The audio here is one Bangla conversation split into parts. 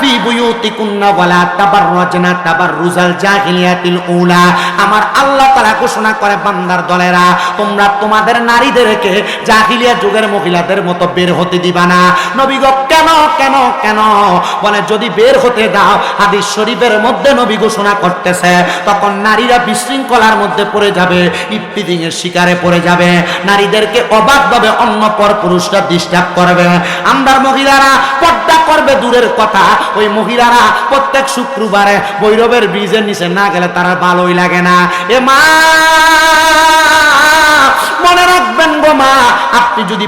ফি ওয়ালা তাবাররাজনা তাবাররুজাল জাহিলিয়াতিল উলা। আমার আল্লাহ তাআলা ঘোষণা করে, বান্দার দলেরা, তোমরা তোমাদের নারীদেরকে জাহিলিয়া যুগের মহিলাদের মতো বের হতে দিবা না। নবী গো, কেন কেন কেন? বলে, যদি বের হতে দাও, হাদিস শরীফের মধ্যে নবী ঘোষণা করতেছে, তখন নারীরা বিশৃঙ্খলার মধ্যে পড়ে যাবে ইফতিজিং এর শিকারে পড়ে যাবে। নারীদেরকে অবাধভাবে অন্য পর পুরুষরা ডিস্টার্ব করবে। আমরার মহিলারা পর্দা করবে দূরের কথা ওই মহিলারা প্রত্যেক শুক্রবারে ভৈরবের ব্রিজের নিচে না গেলে তারা ভালোই লাগে না। এ মা, মনে রাখবেন গো মা, আপনি যদি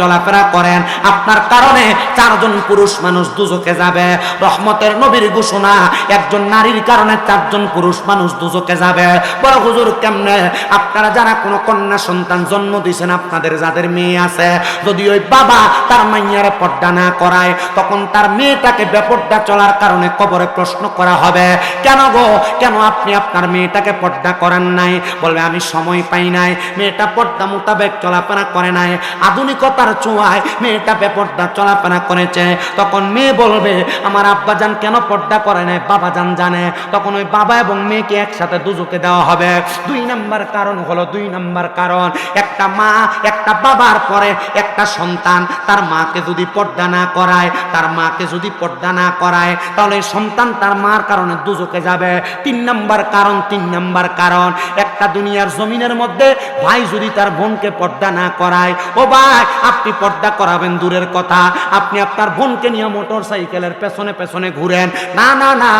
চলাফেরা করেন, আপনার কারণে চারজন পুরুষ মানুষ দুজকে যাবে। রহমতের নবীর ঘোষণা, একজন নারীর কারণে চারজন পুরুষ মানুষ দুজকে যাবে। বড় হুজুর, কেমনে? আপনারা যারা কোনো কন্যা সন্তান জন্ম দিয়েছেন, আপনাদের যাদের মেয়ে আছে, যদি ওই বাবা তার মাইয়ারে পর্দা না করায়, তখন তার মেয়েটাকে বেপর্দা চলার কারণে কবরে প্রশ্ন করা হবে, কেন গো? কেন আপনি আপনার মেয়েটাকে পর্দা করেন নাই? বলবে, আমি সময় পাই নাই। মেয়েটা পর্দা মোতাবেক চলাফেরা করে নাই। আধুনিকতার চোয়ায় মেয়েটা বেপর্দা চলাফেরা করেছে। তখন মেয়ে বলবে, আমার আব্বাজান কেন পর্দা করে নাই? বাবাজান জানে। তখন ওই বাবা এবং মেয়েকে একসাথে দুজকে দেওয়া হবে। দুই নাম্বার কারণ হলো, দুই নাম্বার কারণ, একটা মা, একটা বাবার পরে একটা সন্তান। তার মাকে যদি পর্দা না করায়, তার মাকে যদি পর্দা না করায়, তাহলে সন্তান তার মার কারণে দুজকে যাবে। তিন নাম্বার কারণ, তিন নাম্বার কারণ, একটা দুনিয়ার জমিনের মধ্যে ভাই যদি তার বোনকে পর্দা না করায়, ও ভাই, আপনি পর্দা করাবেন দূরের কথা। আপনি আপনার বোনকে নিয়ে মোটর সাইকেলের পেছনে পেছনে ঘুরেন। না না না,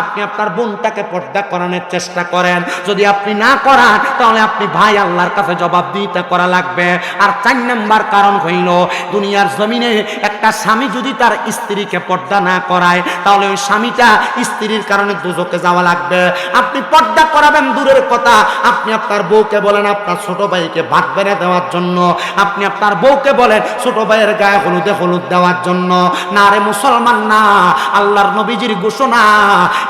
আপনি আপনার বোনটাকে পর্দা করানোর চেষ্টা করেন। যদি আপনি না করান, তাহলে আপনি ভাই আল্লাহর কাছে জবাব দিতে করা লাগবে। আর চার নাম্বার কারণ হইল, দুনিয়ার জমিনে একটা স্বামী যদি তার স্ত্রীকে পর্দা না করায়, তাহলে ওই স্বামীটা স্ত্রীর কারণে দুজকে যাওয়া লাগবে। আপনি পর্দা করাবেন দূরের কথা। আপনি আপনার বউকে বলেন, আপনার ছোট ভাইকে ভাত বেড়ে দেওয়ার জন্য। আপনি আপনার বউকে বলেন, ছোট ভাইয়ের গায়ে হলুদে হলুদ দেওয়ার জন্য। না রে মুসলমান না, আল্লাহর নবীজির ঘোষণা,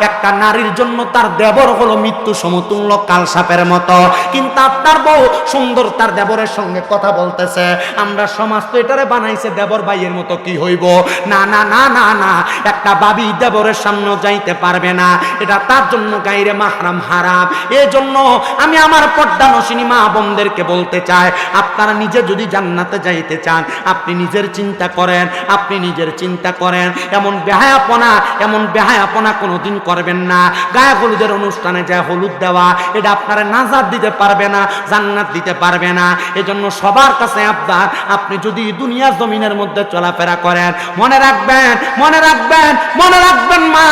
একটা নারীর জন্য তার দেবর হলো মৃত্যু সমতুল্য কাল সাপের মতো। কিন্তু আপনার বউ সুন্দর তার দেবরের সঙ্গে কথা বলতেছে। আমরা সমাজ তো এটারে বানাইছে দেবর ভাইয়ের মতো কি হইব? না না না না না। একটা বাবি দেবরের সামনে যাইতে পারবে না। এটা তার জন্য গাইরে মাহরাম হারাম। এই জন্য আমি আমার পর্দা নসিনী মা বোনদেরকে বলতে চাই, আপনারা নিজে যদি জান্নাতে যাইতে চান, আপনি নিজের চিন্তা করেন, আপনি নিজের চিন্তা করেন। এমন বেহায়াপনা এমন বেহায়াপনা কোনোদিন করবেন না। গায়ে হলুদের অনুষ্ঠানে যায় হলুদ দেওয়া, এটা আপনারা নাজাদ দিতে পারবে না, জান্নাত দিতে পারবে না। এজন্য সবার কাছে আপনার আপনি যদি দুনিয়ার জমিনের মধ্যে চলাফেরা করেন, মনে রাখবেন মনে রাখবেন মনে রাখবেন মা,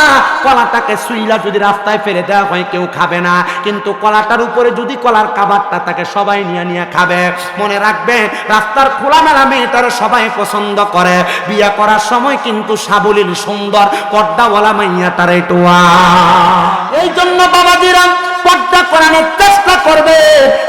কলাটাকে সুইলা যদি রাস্তায় ফেলে দেওয়া হয়, কেউ খাবে না। কিন্তু কলাটার উপরে যদি কলার কাবারটা তাকে সবাই নিয়ে নিয়ে খাবে। মনে রাখবেন রাস্তার খোলামেলা মেয়েটার সবাই পছন্দ করে। বিয়ে করার সময় কিন্তু সাবলীল সুন্দর, পর্দাওয়ালা মাইয়াটার এটুয়া এই জন্য বাবাজিরা, পর্দা করানোর চেষ্টা করবে।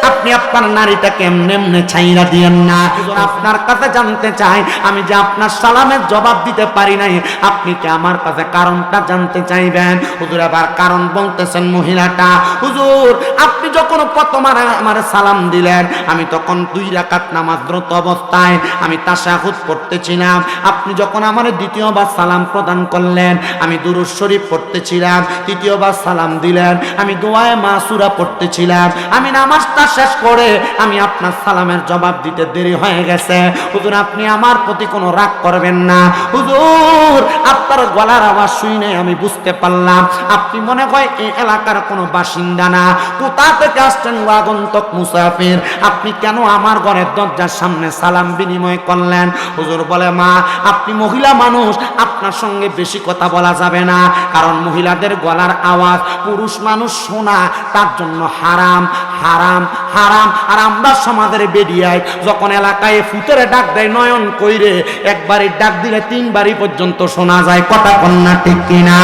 আপনি আপনার নারীটাকে এমনি এমনি ছাইরা দিয়েন না। আপনার কাছে জানতে চাই আমি যে আপনার সালামের জবাব দিতে পারি নাই আপনি কি আমার কাছে কারণটা জানতে চাইবেন? হুজুর আবার কারণ বলতেছেন মহিলাটা। হুজুর আপনি যখন প্রথম আমার সালাম দিলেন আমি তখন দুই রাকাত নামাজরত অবস্থায় আমি তাশাহুদ পড়তেছিলাম। আপনি যখন আমার দ্বিতীয়বার সালাম প্রদান করলেন আমি দুরুদ শরীফ পড়তেছিলাম তৃতীয়বার সালাম দিলেন আমি দোয়ায় মাসুরা পড়তেছিলাম। আমি নামাজটা শেষ করে আমি আপনার সালামের জবাব দিতে দেরি হয়ে গেছে। হুজুর, আপনি আমার প্রতি কোনো রাগ করবেন না। হুজুর, আপনার গলার আওয়াজ শুনে আমি বুঝতে পারলাম। আপনি মনে হয় এই এলাকার কোনো বাসিন্দা না। কোথা থেকে আসছেন আগন্তক মুসাফির? আপনি কেন আমার ঘরের দরজার সামনে সালাম বিনিময় করলেন? হুজুর বলে, মা, আপনি মহিলা মানুষ, আপনার সঙ্গে বেশি কথা বলা যাবে না। কারণ মহিলাদের গলার আওয়াজ পুরুষ মানুষ শোনা, তার জন্য হারাম হারাম হারাম। আর আমরা সমাজের বেরিয়ায় যখন এলাকায় ফুতের ডাক দেয় নয়ন কইরে, একবারই ডাক দিলে তিনবারই পর্যন্ত শোনা যায় কথা কন্যা ঠিক কিনা।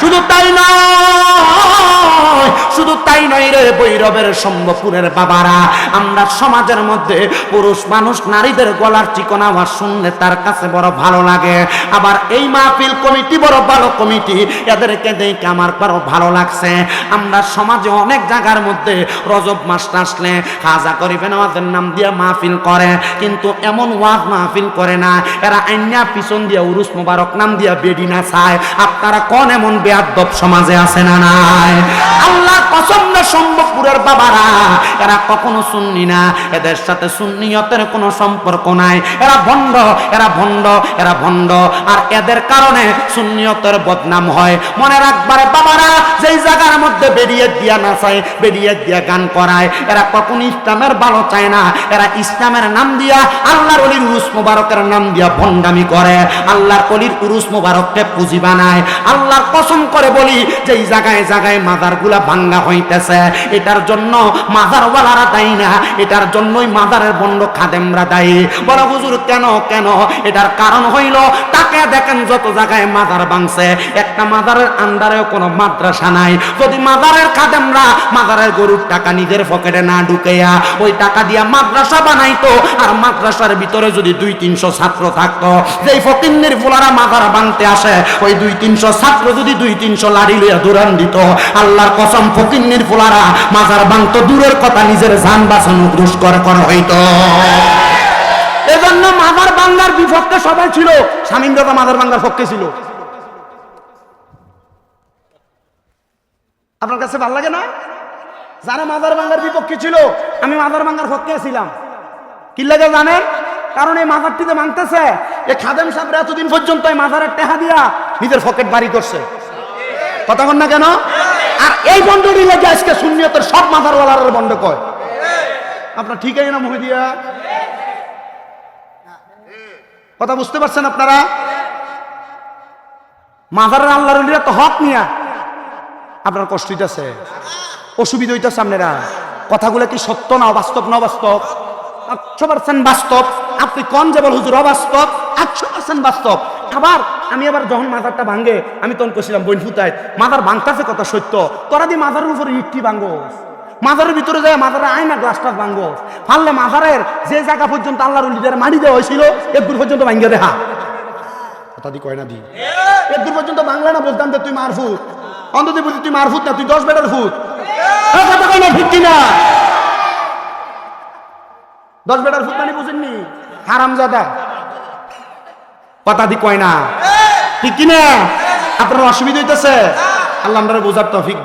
শুধু তাই নয়, শুধু তাই নয় রে বৈরবের সম্ভপুরের বাবারা, আমরা সমাজের মধ্যে পুরুষ মানুষ নারীদের গলার চিকন আওয়াজ শুনলে তার কাছে বড় ভালো লাগে। আবার এই মাহফিল কমিটি বড় ভালো কমিটি, এদেরকে দেখে আমার বড় ভালো লাগছে। আমরা সমাজে অনেক জায়গার মধ্যে রজব মাসটা আসলে খাজা করিবেন আমাদের নাম দিয়ে মাহফিল করে, কিন্তু এমন ওয়াজ মাহফিল করে না। এরা আইনা পিছন দিয়ে উরুস মোবারক নাম দিয়া বেডি না চায়। আপনারা কোন এমন বেয়াদব সমাজে আছে না নাই? আল্লাহ পছন্দ সম্ভবপুরের বাবারা, এরা কখনো শুননি না। এদের সাথে সুন্নিয়তের কোনো সম্পর্ক নাই। এরা ভণ্ড এরা ভণ্ড এরা ভণ্ড। আর এদের কারণে সুন্নিয়তের বদনাম হয়। মনে রাখবারে বাবারা, যেই জায়গার মধ্যে বেরিয়ে দিয়া নাচায় বেরিয়ে দিয়া গান করায়। এরা কখনো ইসলামের ভালো চায় না। এরা ইসলামের নাম দিয়া আল্লাহর অলির উরুস মুবারকের নাম দিয়া ভণ্ডামি করে। আল্লাহর অলির উরুস মুবারককে পুঁজি বানায়। আল্লাহর কসম করে বলি যে এই জায়গায় জায়গায় মাদারগুলা ভাঙ্গা হইতেছে। এটার জন্য মাদারওয়ালারা দায়ী না। এটার জন্যই মাদারের বন্ড খাদেমরা দায়ী। বড় হুজুর, কেন কেন? এটার কারণ হইল, তাকে দেখেন যত জায়গায় মাদার ভাঙছে। একটা মাদারের আন্ডারেও কোনো মাদ্রাসা নাই। যদি মাদারের খাদেমরা মাদারের গরুর টাকা নিজের পকেটে না ঢুকেয়া ওই টাকা দিয়া মাদ্রাসা বানাইতো। আর মাদ্রাসার ভিতরে যদি দুই, তিনশো ছাত্র থাকতো, যেই ফকিন্নির ফুলারা মাদার ভাঙতে আসে, ওই দুই, তিনশো ছাত্র যদি দুই, তিনশো লাড়ি লইয়া দৌড়ান দিত। আল্লাহর কসম, ফকিন্নির ফুলারা মাজার ভাঙতো দূরের কথা নিজের যান বাঁচানো দুষ্কর করা হইতো। এজন্য মাদার বাংলার বিপক্ষে সবাই ছিল স্বামীন দাদা মাদার বাংলার পক্ষে ছিল। আপনার কাছে ভালো লাগে না? যারা মাদার বাংলার বিপক্ষে ছিল, আমি মাদার বাংলার পক্ষে ছিলাম। কি লাগে জানেন? কারণ এই মাজারটিতে মানতেছে এই খাদেম সাহেব এতদিন পর্যন্ত এই মাজারের টেহা দিয়া নিজের পকেট বাড়ি করছে। কথা না কেন? আর এই বন্ডটি লেগে আজকে শূন্যতের সব মাথারওয়ালার বন্ড কয়। আপনার ঠিক আছে না মহিদিয়া? কথা বুঝতে পারছেন আপনারা? মাজারের আল্লাহর তো হক নিয়া। আপনার কষ্ট হইতেছে অসুবিধা হইতেছে আপনারা। কথাগুলো কি সত্য না অবাস্তব না অবাস্তব একশো পার্সেন্ট বাস্তব। আপনি কন যে বল হুজুর অবাস্তব? একশো পার্সেন্ট বাস্তব। আবার আমি আবার যখন মাথারটা ভাঙ্গে আমি তখন কছিলাম বইন ফুতায় মাথার ভাঙতাছে কথা সত্য। তোরা দিয়ে মাথার উপরে ইটটি ভাঙ্গো মাজারের ভিতরে যায় মাজারের আয়না গ্লাসটা ভাঙ্গো ফাললে মাজারের যে জায়গা পর্যন্ত আল্লাহর উলিদের মাটি দেওয়া হয়েছিল এর দূর পর্যন্ত ভাঙ্গে দেখা কথা দি কয় না দি। এর দূর পর্যন্ত বাংলা না বলতাম যে তুই মারফুত। অন্তত বলছি তুই মারফুত না, তুই দশ বেটার ফুট ঠিক কিনা? দশ বেটার ফুট মানে বুঝেননি? হারাম জাদা কথা দি কয় না। ঠিক কিনা? আপনার অসুবিধা হইতেছে? আল্লাহ আমরা বোঝার তফিক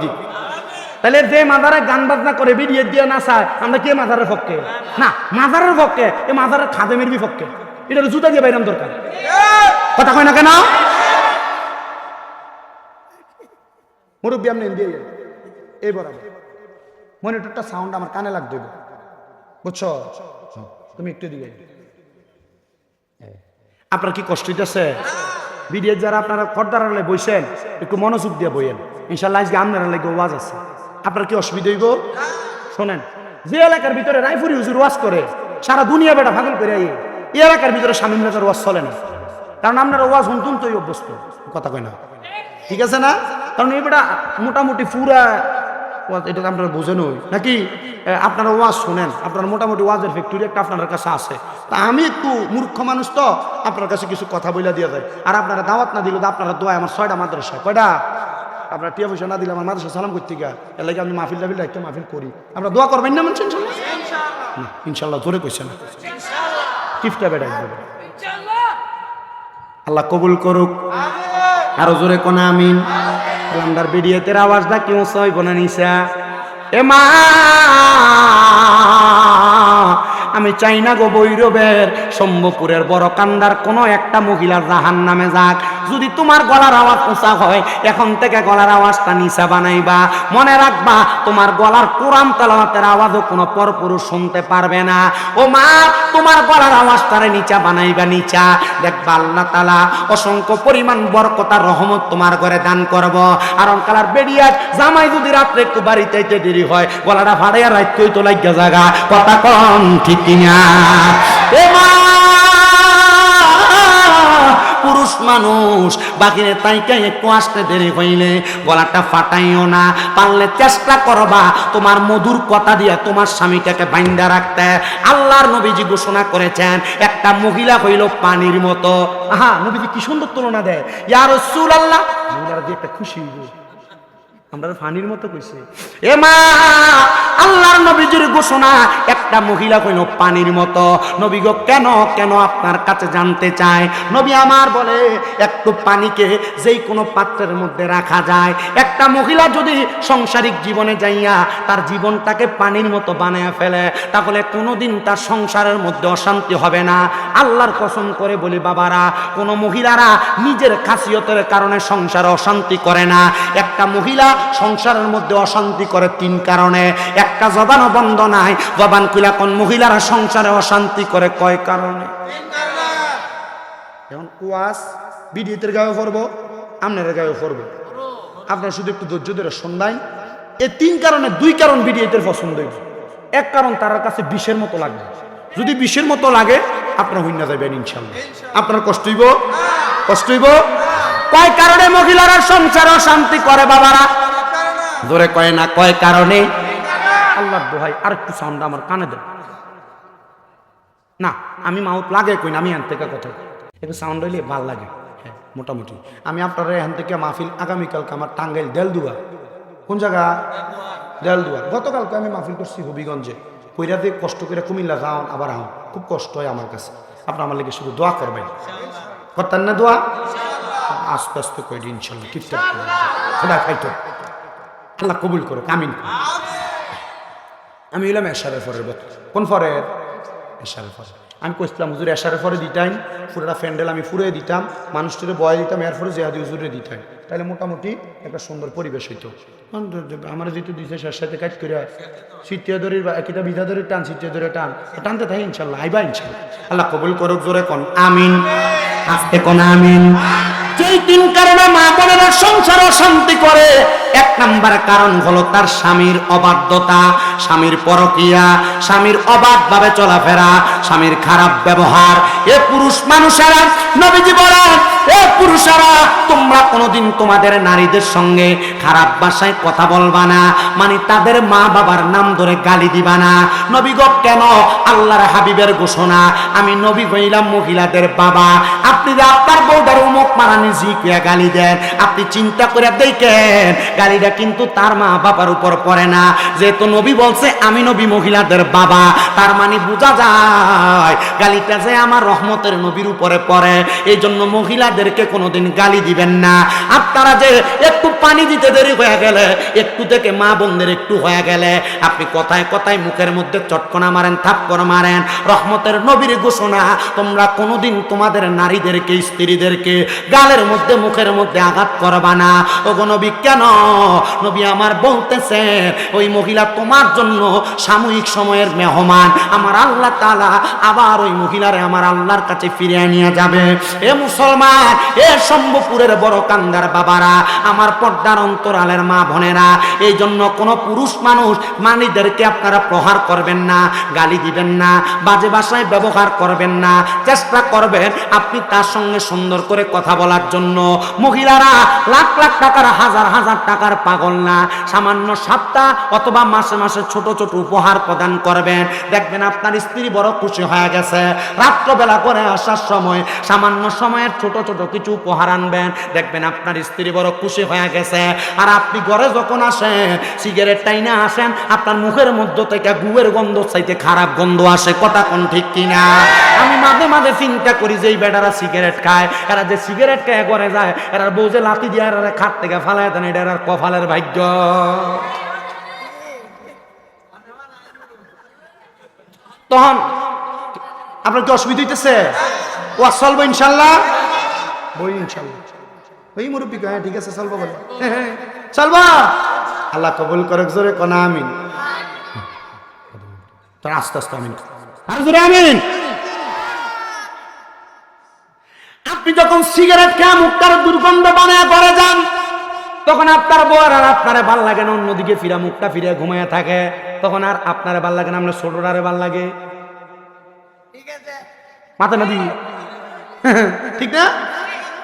তাহলে যে মাদারে গান বাজনা করে বিড়িয়ে দিয়ে না চায়, আমরা কে মাদারের পক্ষে? না, মাদারের পক্ষে, এ মাদারের খাদেমের বিপক্ষে। এটা জুতা দিয়ে বাইরাম দরকার। কথা কয় না কেন? মুরব্বী আপনি দিয়ে যান। এই বরাবর। মনিটরটা সাউন্ড আমার কানে লাগবে বুঝছ? তুমি একটু দিকে আপনার কি কষ্ট হইতেছে? ভিডিও যারা আপনারা পর্দার আড়ালে বইছেন একটু মনোযোগ দিয়ে বইয়েন। ইনশাল্লাহ আজকে আপনার লাগে ওয়াজ আছে। আপনার কি অসুবিধা হইব? শোনেন যে এলাকার ভিতরে রায়পুরি হুজুর ওয়াজ করে সারা দুনিয়া বেটা ভাগল করে আইয়ে এই এলাকার ভিতরে স্বামী রাজার ওয়াজ চলে না। কারণ আপনারা ওয়াজ হুনতুন তো অভ্যস্ত কথা কয় না। ঠিক আছে না? কারণ এই বেটা মোটামুটি পুরা এটা আপনারা বোঝেন ওই। নাকি? আপনারা ওয়াজ শোনেন আপনার মোটামুটি ওয়াজের ফ্যাক্টরি একটা আপনার কাছে আছে। তা আমি একটু মূর্খ মানুষ তো আপনার কাছে কিছু কথা বলে দিয়ে যায় আর আপনারা দাওয়াত না দিলে তো আপনারা দোয়া আমার ছয়টা মাদ্রাসা কয়টা? আপনার টিয়া পয়সা না দিলে আমার মাদ্রাসা সালাম করতে গা এর লাগে আমি মাহফিল টাফিল একটা মাহফিল করি। আমরা দোয়া করবেন না মানুষ ইনশাল্লাহ জোরে কইছে না। বেটা একবারে। আল্লাহ কবুল করুক। আরও জোরে কোন আমিন। আলহামদার আওয়াজ দা কেউ সই বনা নিসা এ মা, আমি চাই না গো বৈরবের সম্ভপুরের বড় কান্দার কোনো একটা মহিলার জাহান নামে যাক। যদি তোমার গলার আওয়াজ উঁচা হয়, এখন থেকে গলার আওয়াজটা নিচা বানাইবা। মনে রাখবা, তোমার গলার কোরআন তালাওয়াতের আওয়াজও কোনো পরপুরুষ শুনতে পারবে না। ও মা, তোমার গলার আওয়াজটারে নিচা বানাইবা, নিচা। দেখবা আল্লাহ তালা অসংখ্য পরিমাণ বরকতার রহমত তোমার ঘরে দান করব। আর অঙ্কালার বেরিয়ে জামাই যদি রাত্রে একটু বাড়িতে দেরি হয়, গলাটা ফাড়াইয়া রাখতেই তো লাগিয়া জাগা। কথা কম ঠিক কিনা? মানুষ। বাকিরে তাইকে একটু আসতে দেরি হইলে গলাটা ফাটাইও না পারলে চেষ্টা করবা। তোমার মধুর কথা দিয়ে তোমার স্বামীটাকে বাইন্দা রাখতে। আল্লাহর নবীজি ঘোষণা করেছেন একটা মহিলা হইল পানির মতো। আহা নবীজি কি সুন্দর তুলনা দেয়। ইয়ার রসুল আল্লাহ মহিলারা দিয়ে একটা খুশি হইব। আমরা ফানির মতো কইছি। এ মা, আল্লাহর নবীজির ঘোষণা, একটা মহিলা কইল পানির মতো। নবী গো, কেন কেন আপনার কাছে জানতে চায়? নবী আমার বলে, একটু পানিকে যেই কোনো পাত্রের মধ্যে রাখা যায়। একটা মহিলা যদি সংসারিক জীবনে যাইয়া তার জীবনটাকে পানির মতো বানায় ফেলে, তাহলে কোনোদিন তার সংসারের মধ্যে অশান্তি হবে না। আল্লাহর কসম করে বলি, বাবারা, কোনো মহিলারা নিজের খাসিয়তের কারণে সংসারে অশান্তি করে না। একটা মহিলা সংসারের মধ্যে অশান্তি করে তিন কারণে। একটা জবানও বন্ধ নাই। জবান খুলা কোন মহিলারা সংসারে অশান্তি করে কয় কারণে? এখন ওয়াস বিডিতের গায়ে পড়ব আপনার গায়ে পড়ব। আপনার শুধু একটু ধৈর্য ধরে শুনবাই এই তিন কারণে দুই কারণ বিডিএতের পছন্দ হইবে। এক কারণ তার কাছে বিষের মতো লাগবে যদি বিষের মতো লাগে, আপনার হইন যাবেন ইনশাল্লাহ। আপনার কষ্ট হইব? কষ্ট হইব? কয় কারণে মহিলারা সংসার অশান্তি করে বাবারা? ধরে কয় না, কয় কারণে? আল্লাহর দোহাই আর একটু সাউন্ড আমার কানে দেন। না, আমি মাউথ লাগে কই না, আমি এখান থেকে কথা কই। একটু সাউন্ড হইলে ভালো লাগে। হ্যাঁ মোটামুটি। আমি আপনারা এখান থেকে মাহফিল আগামীকালকে আমার টাঙ্গাইল দেলদুয়া। কোন জায়গা? দেলদুয়া। গতকালকে আমি মাহফিল করছি হবিগঞ্জে। কইরা দিয়ে কষ্ট করে কুমিল্লা যাওয়ান আবার আহন খুব কষ্ট হয় আমার কাছে। আপনার আমার লেগে শুধু দোয়া করবেন। করতেন না দোয়া? আস্তে আস্তে কইডি ইনশাল্লাহ টিপটাপ খোদা খাইতো। আল্লাহ কবুল করুক, আমিন আমি হইলাম এশারের ফরের বত কোন ফরের? এশারের ফরে আমি কইছিলাম, হুজুর, এশারের ফরে দিতাম, পুরোটা ফ্যান্ডেল আমি ফুরে দিতাম, মানুষটিরে বয়ে দিতাম এর ফলে জেহাদি হুজুরে দিতাম। তাহলে মোটামুটি একটা সুন্দর পরিবেশ হইতো। আমার যেহেতু দিছে শেষ সাথে কাজ করে সিটিয়া বা কিতা বিধা দড়ির টান সিটিয়া দড়ির টান টানতে থাকি ইনশাল্লাহ, আইবা ইনশাল্লাহ। আল্লাহ কবুল করুক, জোরে কোন, আমিন। কোন, আমিন। যেই তিন কারণে মা বোনেরা সংসার অশান্তি করে। এক নাম্বার কারণ হলো তার স্বামীর অবাধ্যতা, স্বামীর পরকিয়া, স্বামীর অবাধ ভাবে চলাফেরা, স্বামীর খারাপ ব্যবহার। এ পুরুষ মানুষেরা, নবীজি বলেন, এ পুরুষেরা, তোমরা কোনোদিন তোমাদের নারীদের সঙ্গে খারাপ ভাষায় কথা বলবা না মানে তাদের মা বাবার নাম ধরে গালি দিবা না। নবী গো, কেন? আল্লাহর হাবিবের ঘোষণা, আমি নবী হইলাম মহিলাদের বাবা। আপনি আপনার বউটার উমুক মারানি জিকিয়া গালি দেন, আপনি চিন্তা করে দেখেন, গালিটা কিন্তু তার মা বাবার উপর পড়ে না। যেহেতু নবী বলছে, আমি নবী মহিলাদের বাবা তার মানে বোঝা যায়, গালিটা যে আমার রহমতের নবীর উপরে পড়ে এই জন্য মহিলাদেরকে কোনোদিন গালি দিবেন না। আপনারা যে একটু পানি দিতে দেরি হয়ে গেলে, একটু থেকে মা বোনদের একটু হয়ে গেলে, আপনি কথায় কথায় মুখের মধ্যে চটকনা মারেন, থাপ্পড় মারেন, রহমতের নবীর ঘোষণা, তোমরা কোনোদিন তোমাদের নারীদেরকে, স্ত্রীদেরকে গালের মধ্যে মুখের মধ্যে আঘাত করবা না। ও কেন? নবী আমার বলতেছে, ওই মহিলা তোমার জন্য সাময়িক সময়ের মেহমান। আমার আল্লাহ তালা আবার ওই মহিলারে আমার আল্লাহর কাছে ফিরিয়ে নিয়ে যাবে। এ মুসলমান, এ শম্ভুপুরের বড় কান্দার বাবারা, আমার পর্দার অন্তরালের মা বোনেরা এই জন্য কোনো পুরুষ মানুষ মানিদেরকে আপনারা প্রহার করবেন না, গালি দিবেন না, বাজে ভাষায় ব্যবহার করবেন না। চেষ্টা করবেন আপনি তার সঙ্গে সুন্দর করে কথা বলার জন্য। মহিলারা লাখ লাখ টাকার, হাজার হাজার টাকার পাগল না। সামান্য সপ্তাহ অথবা মাসে মাসে ছোট ছোট উপহার প্রদান করবেন। দেখবেন আপনার স্ত্রী বড় খুশি হয়ে গেছে। রাত্রবেলা করে আসার সময় সামান্য সময়ের ছোট ছোট কিছু উপহার আনবেন। দেখবেন আপনার স্ত্রী বড় খুশি হয়ে গেছে। আর আপনি ঘরে যখন আসেন, সিগারেট টাইনে আসেন, আপনার মুখের মধ্য থেকে গুয়ের গন্ধ চাইতে খারাপ গন্ধ আসে। কথা কোন ঠিক কিনা? আমি মাঝে মাঝে চিন্তা করি যে এই বেটারা সিগারেট খায়। এরা যে সিগারেট খায় করে যায় এরা বউ যে লাতি দিয়ে এরা খাট থেকে ফালায় দেন এটা এরা কপালের ভাগ্য। তখন আপনার কি অসুবিধা হইতেছে? চলবো ইনশাল্লাহ? বই ইনশাল্লাহ। ওই মুরব্বী হ্যাঁ ঠিক আছে চলবো বলে। হ্যাঁ, চলবা? আল্লাহ কবুল করক জোরে কনা আমিন। আস্তে আস্তে আমিন। আর জোরে আমিন আপনি যখন সিগারেট খেয়ে মুখটার দুর্গন্ধ বানায় করে যান তখন আপনার বউর আর আপনারে ভালো লাগে না অন্যদিকে ফিরা মুখটা ফিরে ঘুমায় থাকে। তখন আর আপনারে ভালো লাগে না আপনার ছোটরারে ভালো লাগে। মাথা না দিই ঠিক না?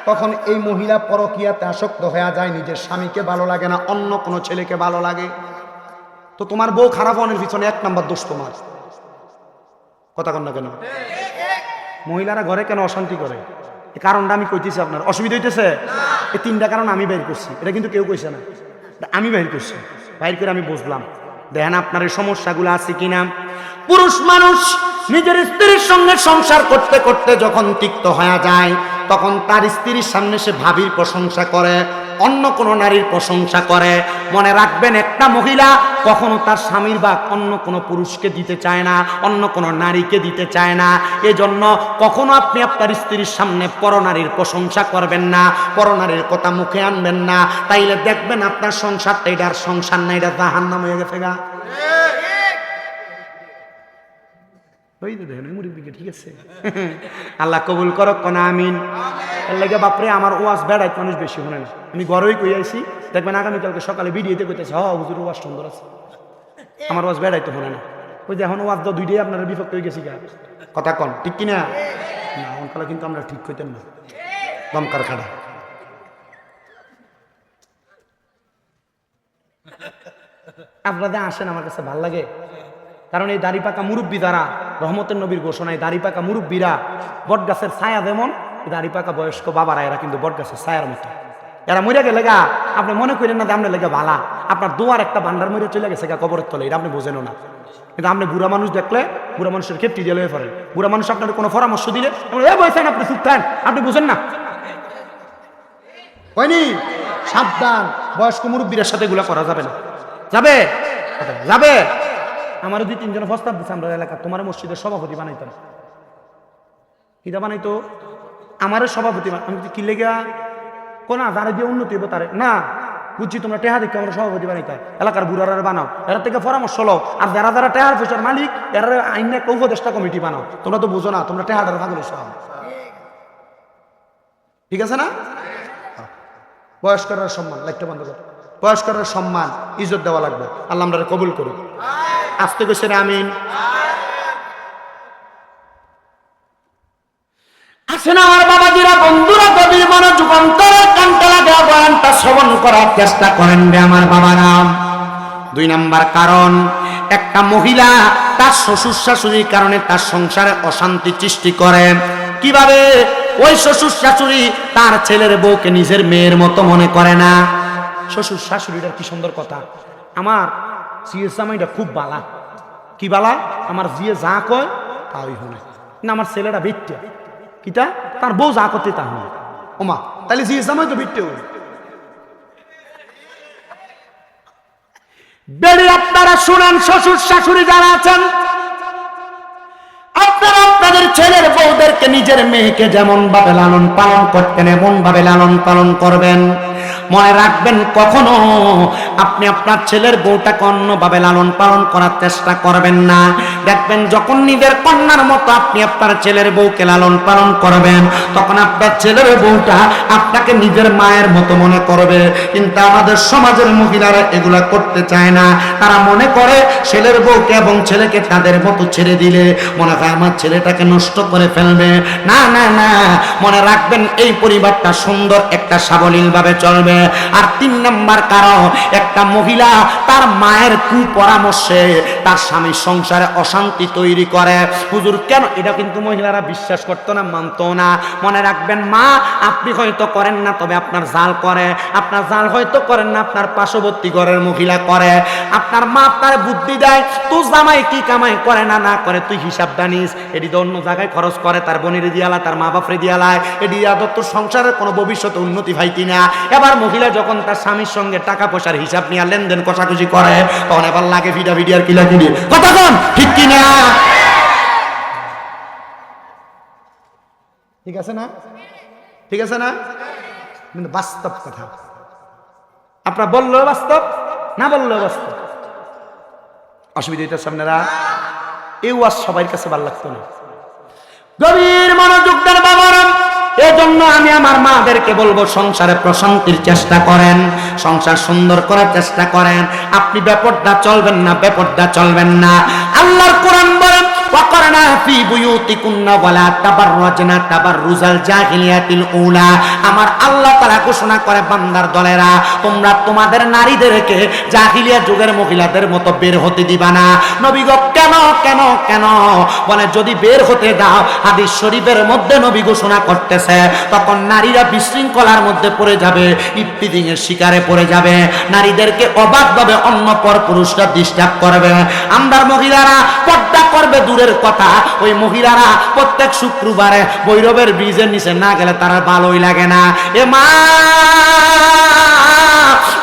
তখন এই মহিলা পরকিয়াতে আসক্ত হয়ে যায় নিজের স্বামীকে ভালো লাগে না অন্য কোনো ছেলেকে ভালো লাগে। তো তোমার বউ খারাপ হওয়ার পিছনে এক নাম্বার দোষ তোমার। কথা কন না কেন? মহিলারা ঘরে কেন অশান্তি করে? কারণটা আমি কইতেছি আপনার। অসুবিধা হইতেছে? এই তিনটা কারণ আমি বের করছি। এটা কিন্তু কেউ কইছে না। আমি বের করছি। বাইর করে আমি বুঝলাম। দেখেন আপনার এই সমস্যাগুলো আছে কিনা পুরুষ মানুষ নিজের স্ত্রীর সঙ্গে সংসার করতে করতে যখন তিক্ত হয়ে যায় তখন তার স্ত্রীর সামনে সে ভাবির প্রশংসা করে, অন্য কোনো নারীর প্রশংসা করে। মনে রাখবেন, একটা মহিলা কখনো তার স্বামীর বা অন্য কোনো পুরুষকে দিতে চায় না, অন্য কোনো নারীকে দিতে চায় না। এজন্য কখনো আপনি আপনার স্ত্রীর সামনে পরনারীর প্রশংসা করবেন না, পরনারীর কথা মুখে আনবেন না। তাইলে দেখবেন আপনার সংসারটা এটার সংসার না, এটা জাহান্নাম হয়ে গেছে গা। ওই তো দেখেন মুরব্বীকে ঠিক আছে। আল্লাহ কবুল করক কনা আমিন। এর লাগে বাপরে আমার ওয়াজ বেড়াই মানুষ বেশি শুনে না। আমি গরমই কই আইছি দেখবেন আগামীকালকে সকালে ভিডিওতে কইতেছে হ হুজুর ওয়াজ সুন্দর আছে। আমার ওয়াজ বেড়াই তো শুনে না। ওই যে এখন ওয়াজ তো দুইটাই আপনারা বিভক্ত হয়ে গেছি কথা কন ঠিক কিনা? না অনকালে কিন্তু আমরা ঠিক কইতেন না। দমকার খাড়া আপনাদের আসেন আমার কাছে ভালো লাগে। কারণ এই দাড়ি পাকা মুরব্বী দ্বারা রহমতের নবীর ঘোষণায় দাড়ি পাকা মুরব্বীরা বট গাছের ছায়া যেমন দাড়ি পাকা বয়স্ক বাবারা, এরা কিন্তু বট গাছের ছায়ার মতো। এরা মরে গেলে গা, আপনি মনে করেন না যে আপনি লেগে ভালা আপনার দোয়ার একটা বান্ডার মরে চলে গেছে গা, কবরের তলে, এটা আপনি বোঝেনও না। কিন্তু আপনি বুড়া মানুষ দেখলে, বুড়া মানুষের ক্ষেত্রে দিয়ে লয়ে পড়েন। বুড়া মানুষ আপনার কোনো পরামর্শ দিলে এ বলছেন আপনি চুপ থাকেন। আপনি বুঝেন না। হয়নি? সাবধান। বয়স্ক মুরব্বীর সাথে এগুলা করা যাবে না। যাবে? যাবে? আমারও দুই তিনজন প্রস্তাব দিচ্ছে আমরা এলাকা তোমার মসজিদের সভাপতি বানাইতাম কিটা বানাইতো? আমারও সভাপতি আমি কি লেগা কোনা যারা দিয়ে উন্নতি হব তারে। না, বুঝছি তোমরা টেহা দেখে আমরা সভাপতি বানাইতাম এলাকার বুড়ারা বানাও, এরা থেকে পরামর্শ লও। আর যারা যারা টেহার পয়সার মালিক, এরা আইন একটা উপদেষ্টা কমিটি বানাও। তোমরা তো বুঝো না, তোমরা টেহাটার ভাগলে সব। ঠিক আছে না? বয়স্করা সম্মান, লাইটটা বন্ধ কর। বয়স্করা সম্মান, ইজ্জত দেওয়া লাগবে। আল্লাহ আমরা কবুল করুক। আসতে গেছে রে আমিন। আসেন আমার বাবাজিরা, বন্ধুরা অন্তরে কানটা লাগে বয়ানটা শ্রবণ করার চেষ্টা করেন আমার দুই নাম্বার কারণ, একটা মহিলা তার শ্বশুর শাশুড়ির কারণে তার সংসারে অশান্তি সৃষ্টি করে। কীভাবে? ওই শ্বশুর শাশুড়ি তার ছেলের বউকে নিজের মেয়ের মতো মনে করে না। শ্বশুর শাশুড়িটার কি সুন্দর কথা, আমার সিএস জামাইটা খুব বালা। কি বালা? আমার জিয়ে যা কয়, তাই হনে না, আমার ছেলেটা ভিট্টা কিটা? তার বউ যা করতে তা হনে ওমা তাহলে জিয়ে জামাই তো ভিট্টে হই বেড়ে আপনারা শুনেন, শ্বশুর শাশুড়ি যারা আছেন, আপনারা আপনাদের ছেলের বউদেরকে নিজের মেয়েকে যেমন ভাবে লালন পালন করতেন এমন ভাবে লালন পালন করবেন। মনে রাখবেন, কখনো আপনি আপনার ছেলের বউটাকে অন্যভাবে লালন পালন করার চেষ্টা করবেন না। দেখবেন, যখন নিজের কন্যার মতো আপনি আপনার ছেলের বউকে লালন পালন করবেন, তখন আপনার ছেলের বউটা আপনাকে নিজের মায়ের মতো মনে করবে। কিন্তু আমাদের সমাজের মহিলারা এগুলা করতে চায় না। তারা মনে করে ছেলের বউকে এবং ছেলেকে তাদের মতো ছেড়ে দিলে মনে হয় আমার ছেলেটাকে নষ্ট করে ফেলবে। না না না, মনে রাখবেন, এই পরিবারটা সুন্দর, একটা সাবলীলভাবে চলবে। আর তিন নাম্বার কারণ, একটা মহিলা তার মায়ের কুপরামর্শে তার স্বামীর সংসারে অশান্তি তৈরি করে। হুজুর, কেন? এটা কিন্তু মহিলারা বিশ্বাস করতো না, মানতো না। মনে রাখবেন, মা, আপনি হয়তো করেন না, তবে আপনার জাল করে। আপনার জাল হয়তো করেন না, আপনার পার্শ্ববর্তী ঘরের মহিলা করে। আপনার মা আপনার বুদ্ধি দেয় তুই জামাই কি কামাই করে না না করে, তুই হিসাব জানিস। এটি অন্য জায়গায় খরচ করে, তার বোনের দিয়ালা তার মা বাপরে দিয়ালায় এটি আদর তোর সংসারের কোনো ভবিষ্যতে উন্নতি হয় কিনা? এবার মহিলা যখন তার স্বামীর সঙ্গে টাকা পয়সার হিসাব নিয়ে লেনদেন কষাকষি করে, তখন এবার লাগে ভিডা ভিডিয়ার কিলা কিনি কথা কন, ঠিক কিনা? ঠিক আছে না? ঠিক আছে না? কিন্তু বাস্তব কথা। আপনার বললেও বাস্তব, না বললেও বাস্তব। অসুবিধা হইতে সামনেরা এই ওয়াজ সবার কাছে ভালো লাগতো না। গভীর মনোযোগ দেন বাবারা। এজন্য আমি আমার মাদেরকে বলব, সংসারে প্রশান্তির চেষ্টা করেন, সংসার সুন্দর করার চেষ্টা করেন। আপনি ব্যাপারটা চলবেন না ব্যাপারটা চলবেন না। আল্লাহর কোরআন ফি বুয়ুতিকুন্না ওয়ালা তাবাররাজনা তাবাররুজাল জাহিলিয়াতিল আমার আল্লাহ তাআলা ঘোষণা করে, বান্দার দলেরা, তোমরা তোমাদের নারীদেরকে জাহিলিয়া যুগের মহিলাদের মতো বের হতে দিবা না। কেন কেন কেন? বলে, যদি বের হতে দাও, হাদিস শরীফের মধ্যে নবী ঘোষণা করতেছে, তখন নারীরা বিশৃঙ্খলার মধ্যে পড়ে যাবে ইফতিজিং এর শিকারে পড়ে যাবে। নারীদেরকে অবাধভাবে অন্য পর পুরুষরা ডিস্টার্ব করবে। আমরার মহিলারা পর্দা করবে দূরের কথা, ওই মহিলারা প্রত্যেক শুক্রবারে ভৈরবের ব্রিজের নিচে না গেলে তারা ভালোই লাগে না। এ মা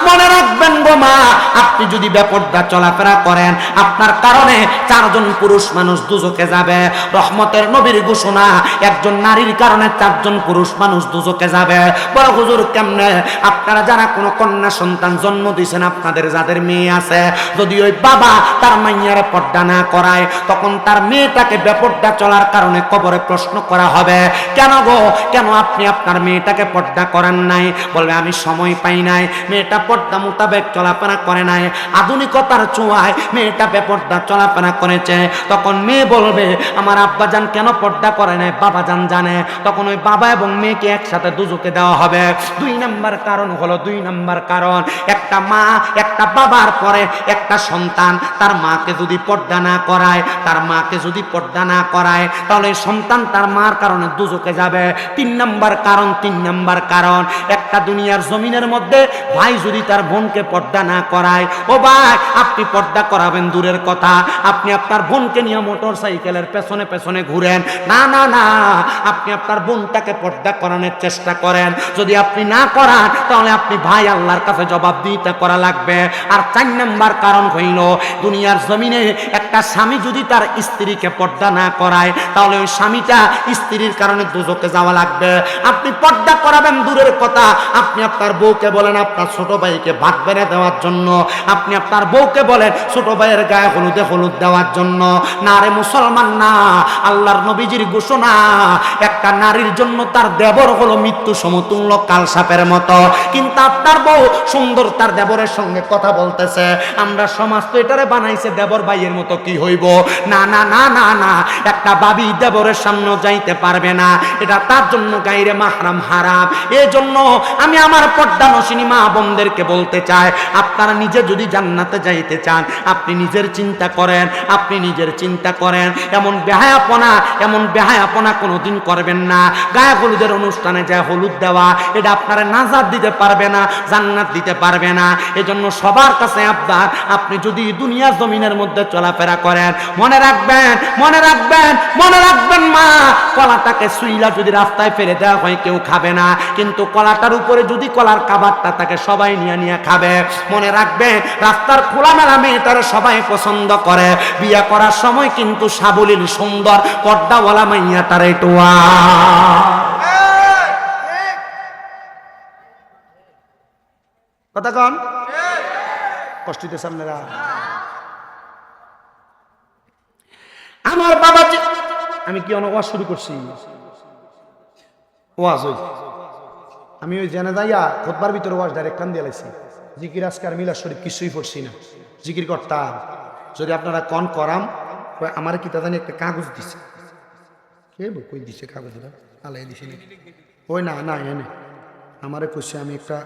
মনে রাখবেন গো মা, আপনি যদি বেপর্দা চলাফেরা করেন, আপনার কারণে চারজন পুরুষ মানুষ দুজকে যাবে। রহমতের নবীর ঘোষণা, একজন নারীর কারণে চারজন পুরুষ মানুষ দুজকে যাবে। বড় হুজুর কেমনে? আপনারা যারা কোনো কন্যা সন্তান জন্ম দিয়েছেন, আপনাদের যাদের মেয়ে আছে, যদি ওই বাবা তার মাইয়ারে পর্দা না করায়, তখন তার মেয়েটাকে বেপর্দা চলার কারণে কবরে প্রশ্ন করা হবে। কেন গো? কেন আপনি আপনার মেয়েটাকে পর্দা করান নাই? বলবে, আমি সময় পাই নাই। মেয়েটা পর্দা মোতাবেক চলাফেরা করে নাই। আধুনিকতার ছোঁয়ায় মেয়েটা বেপর্দা চলাফেরা করেছে। তখন মেয়ে বলবে, আমার আব্বাজান কেন পর্দা করে নাই? বাবাজান জানে। তখন ওই বাবা এবং মেয়েকে একসাথে দুজকে দেওয়া হবে। দুই নাম্বার কারণ হলো, দুই নাম্বার কারণ, একটা মা, একটা বাবার পরে একটা সন্তান। তার মাকে যদি পর্দা না করায়, তার মাকে যদি পর্দা না করায়, তাহলে সন্তান তার মার কারণে দুজকে যাবে। তিন নাম্বার কারণ, তিন নাম্বার কারণ। একটা দুনিয়ার জমিনের মধ্যে, ভাই যদি তার বোনকে পর্দা না করায়, ও ভাই, আপনি পর্দা করাবেন দূরের কথা। আপনি আপনার বোনকে নিয়ে মোটর সাইকেলের পেছনে পেছনে ঘুরেন। না না না, আপনি আপনার বোনটাকে পর্দা করানোর চেষ্টা করেন। যদি আপনি না করান, তাহলে আপনি ভাই আল্লাহর কাছে জবাব দিতে করা লাগবে। আর চার নাম্বার কারণ হইল, দুনিয়ার জমিনে একটা স্বামী যদি তার স্ত্রীকে পর্দা না করায়, তাহলে ওই স্বামীটা স্ত্রীর কারণে দুজকে যাওয়া লাগবে। আপনি পর্দা করাবেন দূরের কথা আপনি আপনার বউকে বলেন, আপনার ছোট ভাইকে ভাত বেড়ে দেওয়ার জন্য। আপনি আপনার বউকে বলেন, ছোট ভাইয়ের গায়ে হলুদে হলুদ দেওয়ার জন্য। না রে মুসলমান না, আল্লাহর নবীজির ঘোষণা, একটা নারীর জন্য তার দেবর হলো মৃত্যু সমতুল্য কাল সাপের মতো। কিন্তু আপনার বউ সুন্দর তার দেবরের সঙ্গে কথা বলতেছে। আমরা সমাজ তো এটারে বানাইছে, দেবর ভাইয়ের মতো কি হইব? না না না না না, একটা বাবি দেবরের সামনে যাইতে পারবে না। এটা তার জন্য গাইরে মাহরাম হারাম। এই জন্য আমি আমার পর্দা নসিনী মা বোনদেরকে বলতে চাই, আপনারা নিজে যদি জান্নাতে যাইতে চান, আপনি নিজের চিন্তা করেন, আপনি নিজের চিন্তা করেন। এমন বেহায়াপনা এমন বেহায়াপনা কোনোদিন করবেন না। গায়ে হলুদের অনুষ্ঠানে যায় হলুদ দেওয়া, এটা আপনারা নাজাদ দিতে পারবে না, জান্নাত দিতে পারবে না। এজন্য সবার কাছে আবদার, আপনি যদি দুনিয়ার জমিনের মধ্যে চলাফেরা করেন, মনে রাখবেন মনে রাখবেন মনে রাখবেন মা, কলাটাকে সুইলা যদি রাস্তায় ফেলে দেওয়া হয়, কেউ খাবে না। কিন্তু কলাটার উপরে যদি কলার কাবারটা তাকে সবাই নিয়ে নিয়ে খাবে। মনে রাখবেন রাস্তার খোলামেলা মেয়েটারে সবাই পছন্দ করে। বিয়ে করার সময় কিন্তু সাবলীল সুন্দর, পর্দাওয়ালা মাইয়াটারে টোয়া। কথা কন? কষ্টিতে সামনেরা আমার বাবা আমি কি অনেক শুরু করছি? ওয়াজ ওই আমি ওই জেনে যাইয়া খোদবার ভিতরে ওয়াজ ডাইরেক্ট কান দিয়ে লাইছি। জিকির আজকার মিলার শরীফ কিছুই পড়ছি না। জিকির করতাম। যদি আপনারা কন করাম আমার কি তা জানি একটা কাগজ দিছে? কে কই দিছে কাগজটা? আলাই দিছে? ওই না না, এনে। আমারে কইছে আমি একটা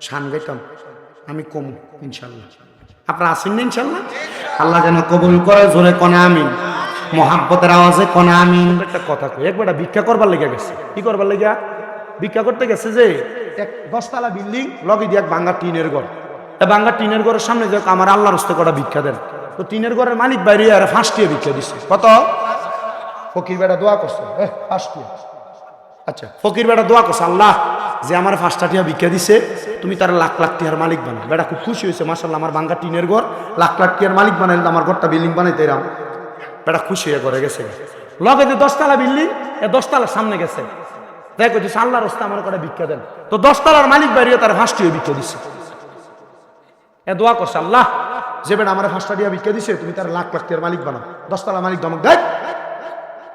শান গাইতাম। আমি কম, ইনশাল্লাহ। আপনারা আসেন না, ইনশাল্লাহ? আল্লাহ যেন কবুল করে, জোরে কনে আমিন। মহাব্বতের আওয়াজে কনে আমিন। একটা কথা কই, একবার ভিক্ষা করবার লেগে গেছে। কি করবার লেগে? ভিক্ষা করতে গেছে যে এক দশতলা বিল্ডিং লগে দিয়ে এক বাঙ্গা টিনের ঘর। বাঙ্গা টিনের ঘরের সামনে দেখ আমার আল্লাহর হস্তে কটা ভিক্ষা দেন। তো টিনের ঘরের মালিক বাইরে আর ফাঁসটিয়ে ভিক্ষা দিচ্ছে কত? ফকির বেটা দোয়া করছে। ফাঁসটিয়ে আচ্ছা ফকির বেটা দোয়া করছে, আল্লাহ, যে আমার পাঁচটা টিয়া ভিক্ষা দিছে, তুমি তার লাখ লাখ টিয়ার মালিক বানা বেটা খুব খুশি হয়েছে মাসাল্লাহ আমার বাঙ্গা টিনের ঘর, লাখ লাখ টিয়ার মালিক বানাইলে আমার ঘরটা বিল্ডিং বানাইতে এরাম। বেটা খুশি হয়ে করে গেছে। লগে যে দশতলা বিল্ডিং, এ দশতলার সামনে গেছে। দেখো যে আল্লাহর রাস্তা আমার করে ভিক্ষা দেন। তো দশতলার মালিক বাইরে তার ফাঁসটি ভিক্ষা দিচ্ছে এ দোয়া করছে আল্লাহ, যে বেটা আমার ফাঁসটা দিয়া ভিক্ষা দিছে, তুমি তার লাখ লাখ টিয়ার মালিক বানাও। দশতলা মালিক দমক দেখ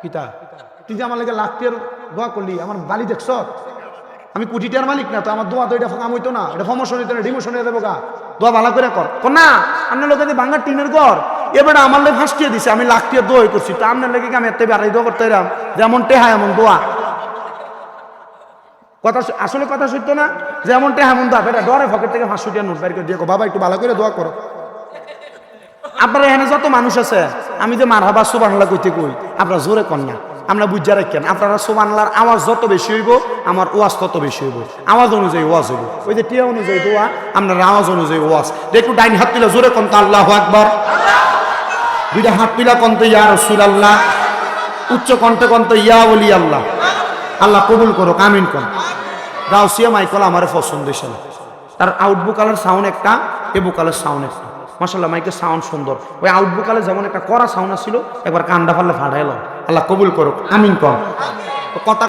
কিতা তুই যে আমার লাগে লাখ টিয়ার দোয়া করলি, আমার বালি দেখছ? আমি কোটিটার মালিক না, তো আমার দোয়া তো এটা কাম হইতো না, এটা প্রমোশন হইতো না ডিমোশন হয়ে দেবো গা। দোয়া ভালো করে কর। না, আপনার লোকে বাংলার টিনের ঘর এবারে আমার লোক ফাঁসটিয়ে দিছে, আমি লাখ টিয়ার দোয়া করছি। তো আপনার লেগে আমি এত বাড়াই দোয়া করতে যেমন টেহা, এমন দোয়া। কথা আসলে কথা সত্য না যেমন টেহা এমন দোয়া বেটা ডরে পকেট থেকে পাঁচশো টিয়ার নোট বের করে দিয়ে বাবা, একটু ভালো করে দোয়া করো। আপনারা এখানে যত মানুষ আছে, আমি যে মারহাবা সুবাংলা কইতে কই, আপনারা জোরে কন না। আমরা বুঝা রাখেন আপনারা সুবাংলার আওয়াজ যত বেশি হইব, আমার ওয়াজ তত বেশি হইব। আওয়াজ অনুযায়ী ওয়াজ হইব। ওই যে টিয়া অনুযায়ী দোয়া, আপনার আওয়াজ অনুযায়ী ওয়াজ। একটু ডাইন হাত তুলে জোরে কন তো, আল্লাহ আকবর। দুইটা হাত তুলা কন তো, ইয়া রসুল আল্লাহ উচ্চ কণ্ঠে কন তো, ইয়া বলি আল্লাহ আল্লাহ কবুল করো। কামিন কন গাউসিয়া মাইকল আমার পছন্দ হয়েছিল তার আউটবুকালের সাউন্ড একটা এবু বুকালের সাউন্ড একটা। মাসাল্লাহ মাইকের সাউন্ড সুন্দর। ওই আউটবুকালে যেমন একটা কড়া সাউন্ড ছিল একবার কান্দা ফাল্লা ফাটাইল। আল্লাহ কবুল করো আমিন কর। কথা